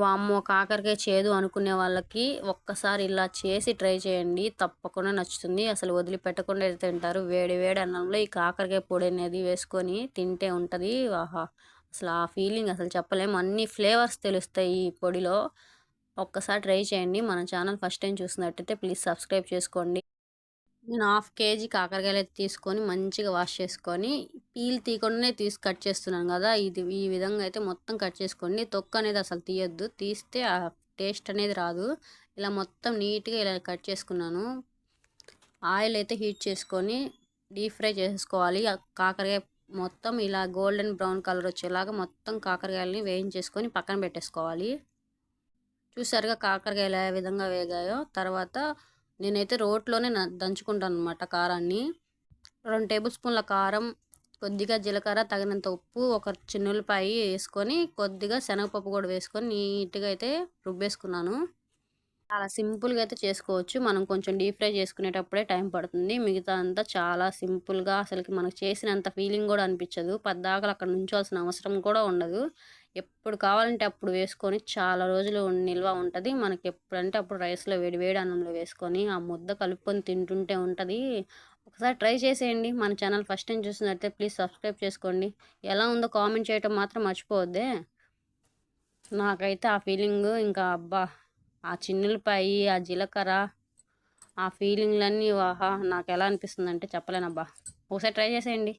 వామ్మో కాకరకాయ చేదు అనుకునే వాళ్ళకి ఒక్కసారి ఇలా చేసి ట్రై చేయండి. తప్పకుండా నచ్చుతుంది. అసలు వదిలిపెట్టకుండా తింటారు. వేడి వేడి అన్నంలో ఈ కాకరకాయ పొడి అనేది వేసుకొని తింటే ఉంటుంది. ఆహా అసలు ఆ ఫీలింగ్ అసలు చెప్పలేము అన్ని ఫ్లేవర్స్ తెలుస్తాయి ఈ పొడిలో. ఒక్కసారి ట్రై చేయండి. మన ఛానల్ ఫస్ట్ టైం చూసినట్టయితే ప్లీజ్ సబ్స్క్రైబ్ చేసుకోండి. నేను హాఫ్ కేజీ కాకరకాయలు అయితే తీసుకొని మంచిగా వాష్ చేసుకొని పీల్ తీయకుండానే తీసి కట్ చేస్తున్నాను కదా ఇది ఈ విధంగా అయితే మొత్తం కట్ చేసుకోండి తొక్క అనేది అసలు తీయొద్దు. తీస్తే ఆ టేస్ట్ అనేది రాదు. ఇలా మొత్తం నీట్గా ఇలా కట్ చేసుకున్నాను. ఆయిల్ అయితే హీట్ చేసుకొని డీప్ ఫ్రై చేసుకోవాలి. కాకరకాయ మొత్తం ఇలా గోల్డెన్ బ్రౌన్ కలర్ వచ్చేలాగా మొత్తం కాకరకాయలని వేయించేసుకొని పక్కన పెట్టేసుకోవాలి. చూసారుగా కాకరకాయలు ఏ విధంగా వేగాయో తర్వాత నేనైతే రోట్లోనే దంచుకుంటాను అనమాట కారాన్ని. రెండు టేబుల్ స్పూన్ల కారం కొద్దిగా జీలకర్ర తగినంత ఉప్పు ఒక చిన్నులపాయ వేసుకొని కొద్దిగా శనగపప్పు కూడా వేసుకొని నీట్గా అయితే రుబ్బేసుకున్నాను. చాలా సింపుల్గా అయితే చేసుకోవచ్చు. మనం కొంచెం డీప్ ఫ్రై చేసుకునేటప్పుడే టైం పడుతుంది. మిగతా అంతా చాలా సింపుల్గా అసలుకి మనకు చేసినంత ఫీలింగ్ కూడా అనిపించదు. పద్దాకలు అక్కడ నుంచోవాల్సిన అవసరం కూడా ఉండదు. ఎప్పుడు కావాలంటే అప్పుడు వేసుకొని చాలా రోజులు నిల్వ ఉంటుంది. మనకి ఎప్పుడంటే అప్పుడు రైస్లో వేడి వేడి అన్నంలో వేసుకొని ఆ ముద్ద కలుపుకొని తింటుంటే ఉంటుంది. ఒకసారి ట్రై చేసేయండి. మన ఛానల్ ఫస్ట్ టైం చూసినట్టే ప్లీజ్ సబ్స్క్రైబ్ చేసుకోండి. ఎలా ఉందో కామెంట్ చేయటం మాత్రం మర్చిపోవద్దే. నాకైతే ఆ ఫీలింగ్ ఇంకా అబ్బా! ఆ చిన్నులపాయి ఆ జీలకర్ర ఆ ఫీలింగ్లన్నీ వాహా నాకు ఎలా అనిపిస్తుంది అంటే చెప్పలేనబ్బా. ఒకసారి ట్రై చేసేయండి.